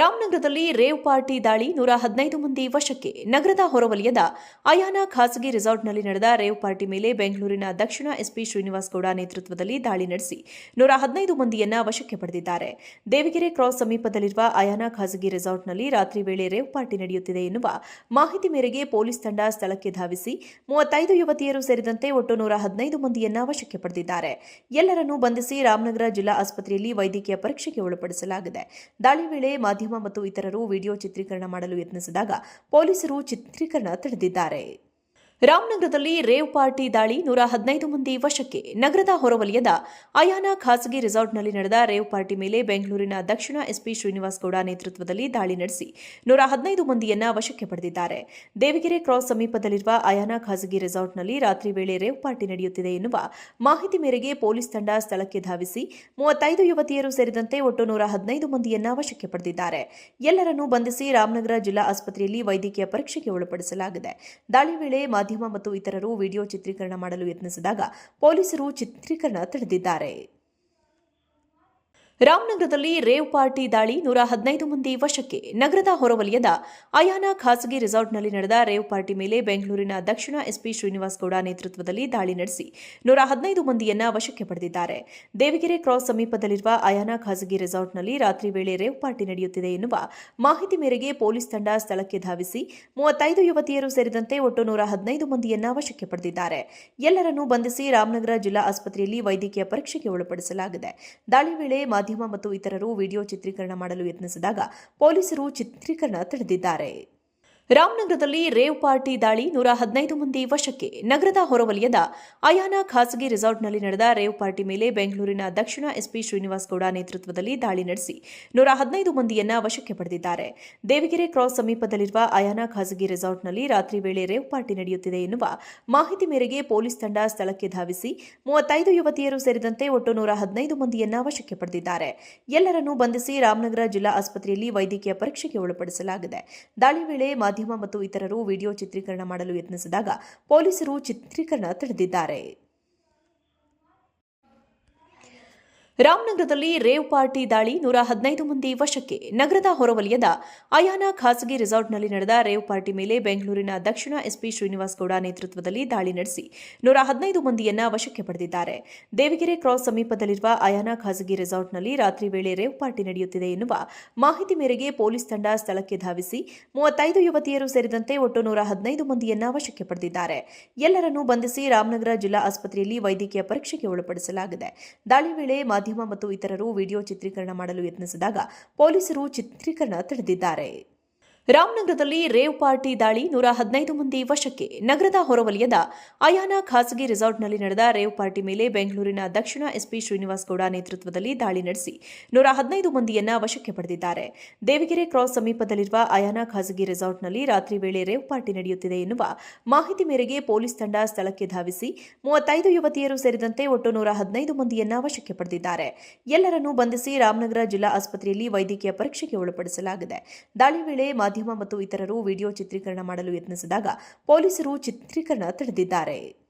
ರಾಮನಗರದಲ್ಲಿ rave party ದಾಳಿ ನೂರ ಹದಿನೈದು ಮಂದಿ ವಶಕ್ಕೆ. ನಗರದ ಹೊರವಲಯದ ಅಯಾನ ಖಾಸಗಿ ರೆಸಾರ್ಟ್ನಲ್ಲಿ ನಡೆದ ರೇವ್ ಪಾರ್ಟಿ ಮೇಲೆ ಬೆಂಗಳೂರಿನ ದಕ್ಷಿಣ ಎಸ್ಪಿ ಶ್ರೀನಿವಾಸ್ ಗೌಡ ನೇತೃತ್ವದಲ್ಲಿ ದಾಳಿ ನಡೆಸಿ ನೂರ ಹದಿನೈದು ಮಂದಿಯನ್ನ ವಶಕ್ಕೆ ಪಡೆದಿದ್ದಾರೆ. ದೇವಿಗೆರೆ ಕ್ರಾಸ್ ಸಮೀಪದಲ್ಲಿರುವ ಅಯಾನ ಖಾಸಗಿ ರೆಸಾರ್ಟ್ನಲ್ಲಿ ರಾತ್ರಿ ವೇಳೆ ರೇವ್ ಪಾರ್ಟಿ ನಡೆಯುತ್ತಿದೆ ಎನ್ನುವ ಮಾಹಿತಿ ಮೇರೆಗೆ ಪೊಲೀಸ್ ತಂಡ ಸ್ಥಳಕ್ಕೆ ಧಾವಿಸಿ ಮೂವತ್ತೈದು ಯುವತಿಯರು ಸೇರಿದಂತೆ ಒಟ್ಟು ನೂರ ಹದಿನೈದು ಮಂದಿಯನ್ನ ವಶಕ್ಕೆ ಪಡೆದಿದ್ದಾರೆ. ಎಲ್ಲರನ್ನೂ ಬಂಧಿಸಿ ರಾಮನಗರ ಜಿಲ್ಲಾ ಆಸ್ಪತ್ರೆಯಲ್ಲಿ ವೈದ್ಯಕೀಯ ಪರೀಕ್ಷೆಗೆ ಒಳಪಡಿಸಲಾಗಿದೆ. ದಾಳಿ ವೇಳೆ ಮಾಧ್ಯಮ ಮತ್ತು ಇತರರು ವಿಡಿಯೋ ಚಿತ್ರೀಕರಣ ಮಾಡಲು ಯತ್ನಿಸಿದಾಗ ಪೊಲೀಸರು ಚಿತ್ರೀಕರಣ ತಡೆದಿದ್ದಾರೆ. ರಾಮನಗರದಲ್ಲಿ ರೇವ್ ಪಾರ್ಟಿ ದಾಳಿ ನೂರ ಹದಿನೈದು ಮಂದಿ ವಶಕ್ಕೆ. ನಗರದ ಹೊರವಲಯದ ಅಯಾನ ಖಾಸಗಿ ರೆಸಾರ್ಟ್ನಲ್ಲಿ ನಡೆದ ರೇವ್ ಪಾರ್ಟಿ ಮೇಲೆ ಬೆಂಗಳೂರಿನ ದಕ್ಷಿಣ ಎಸ್ಪಿ ಶ್ರೀನಿವಾಸ್ ಗೌಡ ನೇತೃತ್ವದಲ್ಲಿ ದಾಳಿ ನಡೆಸಿ ನೂರ ಹದಿನೈದು ಮಂದಿಯನ್ನ ವಶಕ್ಕೆ ಪಡೆದಿದ್ದಾರೆ. ದೇವಿಗೆರೆ ಕ್ರಾಸ್ ಸಮೀಪದಲ್ಲಿರುವ ಅಯಾನ ಖಾಸಗಿ ರೆಸಾರ್ಟ್ನಲ್ಲಿ ರಾತ್ರಿ ವೇಳೆ ರೇವ್ ಪಾರ್ಟಿ ನಡೆಯುತ್ತಿದೆ ಎನ್ನುವ ಮಾಹಿತಿ ಮೇರೆಗೆ ಪೊಲೀಸ್ ತಂಡ ಸ್ಥಳಕ್ಕೆ ಧಾವಿಸಿ ಮೂವತ್ತೈದು ಯುವತಿಯರು ಸೇರಿದಂತೆ ಒಟ್ಟು ನೂರ ಹದಿನೈದು ಮಂದಿಯನ್ನ ವಶಕ್ಕೆ ಪಡೆದಿದ್ದಾರೆ. ಎಲ್ಲರನ್ನೂ ಬಂಧಿಸಿ ರಾಮನಗರ ಜಿಲ್ಲಾ ಆಸ್ಪತ್ರೆಯಲ್ಲಿ ವೈದ್ಯಕೀಯ ಪರೀಕ್ಷೆಗೆ ಒಳಪಡಿಸಲಾಗಿದೆ. ದಾಳಿ ವೇಳೆ ಮಾಧ್ಯಮ ಮತ್ತು ಇತರರು ವಿಡಿಯೋ ಚಿತ್ರೀಕರಣ ಮಾಡಲು ಯತ್ನಿಸಿದಾಗ ಪೊಲೀಸರು ಚಿತ್ರೀಕರಣ ತಡೆದಿದ್ದಾರೆ. ರಾಮನಗರದಲ್ಲಿ ರೇವ್ ಪಾರ್ಟಿ ದಾಳಿ ನೂರ ಹದಿನೈದು ಮಂದಿ ವಶಕ್ಕೆ. ನಗರದ ಹೊರವಲಯದ ಅಯಾನ ಖಾಸಗಿ ರೆಸಾರ್ಟ್ನಲ್ಲಿ ನಡೆದ ರೇವ್ ಪಾರ್ಟಿ ಮೇಲೆ ಬೆಂಗಳೂರಿನ ದಕ್ಷಿಣ ಎಸ್ಪಿ ಶ್ರೀನಿವಾಸ್ ಗೌಡ ನೇತೃತ್ವದಲ್ಲಿ ದಾಳಿ ನಡೆಸಿ ನೂರ ಹದಿನೈದು ಮಂದಿಯನ್ನ ವಶಕ್ಕೆ ಪಡೆದಿದ್ದಾರೆ. ದೇವಿಗೆರೆ ಕ್ರಾಸ್ ಸಮೀಪದಲ್ಲಿರುವ ಅಯಾನ ಖಾಸಗಿ ರೆಸಾರ್ಟ್ನಲ್ಲಿ ರಾತ್ರಿ ವೇಳೆ ರೇವ್ ಪಾರ್ಟಿ ನಡೆಯುತ್ತಿದೆ ಎನ್ನುವ ಮಾಹಿತಿ ಮೇರೆಗೆ ಪೊಲೀಸ್ ತಂಡ ಸ್ಥಳಕ್ಕೆ ಧಾವಿಸಿ ಮೂವತ್ತೈದು ಯುವತಿಯರು ಸೇರಿದಂತೆ ಒಟ್ಟು ನೂರ ಹದಿನೈದು ಮಂದಿಯನ್ನ ವಶಕ್ಕೆ ಪಡೆದಿದ್ದಾರೆ. ಎಲ್ಲರನ್ನೂ ಬಂಧಿಸಿ ರಾಮನಗರ ಜಿಲ್ಲಾ ಆಸ್ಪತ್ರೆಯಲ್ಲಿ ವೈದ್ಯಕೀಯ ಪರೀಕ್ಷೆಗೆ ಒಳಪಡಿಸಲಾಗಿದೆ. ದಾಳಿ ವೇಳೆ ಮಾಧ್ಯಮ ಮತ್ತು ಇತರರು ವಿಡಿಯೋ ಚಿತ್ರೀಕರಣ ಮಾಡಲು ಯತ್ನಿಸಿದಾಗ ಪೊಲೀಸರು ಚಿತ್ರೀಕರಣ ತಡೆದಿದ್ದಾರೆ. ರಾಮನಗರದಲ್ಲಿ ರೇವ್ ಪಾರ್ಟಿ ದಾಳಿ ನೂರ ಹದಿನೈದು ಮಂದಿ ವಶಕ್ಕೆ. ನಗರದ ಹೊರವಲಯದ ಅಯಾನ ಖಾಸಗಿ ರೆಸಾರ್ಟ್ನಲ್ಲಿ ನಡೆದ ರೇವ್ ಪಾರ್ಟಿ ಮೇಲೆ ಬೆಂಗಳೂರಿನ ದಕ್ಷಿಣ ಎಸ್ಪಿ ಶ್ರೀನಿವಾಸ್ ಗೌಡ ನೇತೃತ್ವದಲ್ಲಿ ದಾಳಿ ನಡೆಸಿ ನೂರ ಹದಿನೈದು ಮಂದಿಯನ್ನ ವಶಕ್ಕೆ ಪಡೆದಿದ್ದಾರೆ. ದೇವಿಗೆರೆ ಕ್ರಾಸ್ ಸಮೀಪದಲ್ಲಿರುವ ಅಯಾನ ಖಾಸಗಿ ರೆಸಾರ್ಟ್ನಲ್ಲಿ ರಾತ್ರಿ ವೇಳೆ ರೇವ್ ಪಾರ್ಟಿ ನಡೆಯುತ್ತಿದೆ ಎನ್ನುವ ಮಾಹಿತಿ ಮೇರೆಗೆ ಪೊಲೀಸ್ ತಂಡ ಸ್ಥಳಕ್ಕೆ ಧಾವಿಸಿ ಮೂವತ್ತೈದು ಯುವತಿಯರು ಸೇರಿದಂತೆ ಒಟ್ಟು ನೂರ ಹದಿನೈದು ಮಂದಿಯನ್ನ ವಶಕ್ಕೆ ಪಡೆದಿದ್ದಾರೆ. ಎಲ್ಲರನ್ನೂ ಬಂಧಿಸಿ ರಾಮನಗರ ಜಿಲ್ಲಾ ಆಸ್ಪತ್ರೆಯಲ್ಲಿ ವೈದ್ಯಕೀಯ ಪರೀಕ್ಷೆಗೆ ಒಳಪಡಿಸಲಾಗಿದೆ. ದಾಳಿ ವೇಳೆ ಮಾಧ್ಯಮ ಮತ್ತು ಇತರರು ವಿಡಿಯೋ ಚಿತ್ರೀಕರಣ ಮಾಡಲು ಯತ್ನಿಸಿದಾಗ ಪೊಲೀಸರು ಚಿತ್ರೀಕರಣ ತಡೆದಿದ್ದಾರೆ. ರಾಮನಗರದಲ್ಲಿ ರೇವ್ ಪಾರ್ಟಿ ದಾಳಿ ನೂರ ಹದಿನೈದು ಮಂದಿ ವಶಕ್ಕೆ. ನಗರದ ಹೊರವಲಯದ ಅಯಾನ ಖಾಸಗಿ ರೆಸಾರ್ಟ್ನಲ್ಲಿ ನಡೆದ ರೇವ್ ಪಾರ್ಟಿ ಮೇಲೆ ಬೆಂಗಳೂರಿನ ದಕ್ಷಿಣ ಎಸ್ಪಿ ಶ್ರೀನಿವಾಸ್ ಗೌಡ ನೇತೃತ್ವದಲ್ಲಿ ದಾಳಿ ನಡೆಸಿ ನೂರ ಹದಿನೈದು ಮಂದಿಯನ್ನ ವಶಕ್ಕೆ ಪಡೆದಿದ್ದಾರೆ. ದೇವಿಗೆರೆ ಕ್ರಾಸ್ ಸಮೀಪದಲ್ಲಿರುವ ಅಯಾನ ಖಾಸಗಿ ರೆಸಾರ್ಟ್ನಲ್ಲಿ ರಾತ್ರಿ ವೇಳೆ ರೇವ್ ಪಾರ್ಟಿ ನಡೆಯುತ್ತಿದೆ ಎನ್ನುವ ಮಾಹಿತಿ ಮೇರೆಗೆ ಪೊಲೀಸ್ ತಂಡ ಸ್ಥಳಕ್ಕೆ ಧಾವಿಸಿ ಮೂವತ್ತೈದು ಯುವತಿಯರು ಸೇರಿದಂತೆ ಒಟ್ಟು ನೂರ ಹದಿನೈದು ಮಂದಿಯನ್ನ ವಶಕ್ಕೆ ಪಡೆದಿದ್ದಾರೆ. ಎಲ್ಲರನ್ನೂ ಬಂಧಿಸಿ ರಾಮನಗರ ಜಿಲ್ಲಾ ಆಸ್ಪತ್ರೆಯಲ್ಲಿ ವೈದ್ಯಕೀಯ ಪರೀಕ್ಷೆಗೆ ಒಳಪಡಿಸಲಾಗಿದೆ. ದಾಳಿ ವೇಳೆ ಮಾಧ್ಯಮ ಮತ್ತು ಇತರರು ವಿಡಿಯೋ ಚಿತ್ರೀಕರಣ ಮಾಡಲು ಯತ್ನಿಸಿದಾಗ ಪೊಲೀಸರು ಚಿತ್ರೀಕರಣ ತಡೆದಿದ್ದಾರೆ. ರಾಮನಗರದಲ್ಲಿ ರೇವ್ ಪಾರ್ಟಿ ದಾಳಿ ನೂರ ಹದಿನೈದು ಮಂದಿ ವಶಕ್ಕೆ. ನಗರದ ಹೊರವಲಯದ ಅಯಾನ ಖಾಸಗಿ ರೆಸಾರ್ಟ್ನಲ್ಲಿ ನಡೆದ ರೇವ್ ಪಾರ್ಟಿ ಮೇಲೆ ಬೆಂಗಳೂರಿನ ದಕ್ಷಿಣ ಎಸ್ಪಿ ಶ್ರೀನಿವಾಸ್ ಗೌಡ ನೇತೃತ್ವದಲ್ಲಿ ದಾಳಿ ನಡೆಸಿ ನೂರ ಹದಿನೈದು ಮಂದಿಯನ್ನ ವಶಕ್ಕೆ ಪಡೆದಿದ್ದಾರೆ. ದೇವಿಗೆರೆ ಕ್ರಾಸ್ ಸಮೀಪದಲ್ಲಿರುವ ಅಯಾನ ಖಾಸಗಿ ರೆಸಾರ್ಟ್ನಲ್ಲಿ ರಾತ್ರಿ ವೇಳೆ ರೇವ್ ಪಾರ್ಟಿ ನಡೆಯುತ್ತಿದೆ ಎನ್ನುವ ಮಾಹಿತಿ ಮೇರೆಗೆ ಪೊಲೀಸ್ ತಂಡ ಸ್ಥಳಕ್ಕೆ ಧಾವಿಸಿ ಮೂವತ್ತೈದು ಯುವತಿಯರು ಸೇರಿದಂತೆ ಒಟ್ಟು ನೂರ ಹದಿನೈದು ಮಂದಿಯನ್ನ ವಶಕ್ಕೆ ಪಡೆದಿದ್ದಾರೆ. ಎಲ್ಲರನ್ನೂ ಬಂಧಿಸಿ ರಾಮನಗರ ಜಿಲ್ಲಾ ಆಸ್ಪತ್ರೆಯಲ್ಲಿ ವೈದ್ಯಕೀಯ ಪರೀಕ್ಷೆಗೆ ಒಳಪಡಿಸಲಾಗಿದೆ. ದಾಳಿ ವೇಳೆ ಮಾಧ್ಯಮ ಮತ್ತು ಇತರರು ವಿಡಿಯೋ ಚಿತ್ರೀಕರಣ ಮಾಡಲು ಯತ್ನಿಸಿದಾಗ ಪೊಲೀಸರು ಚಿತ್ರೀಕರಣ ತಡೆದಿದ್ದಾರೆ.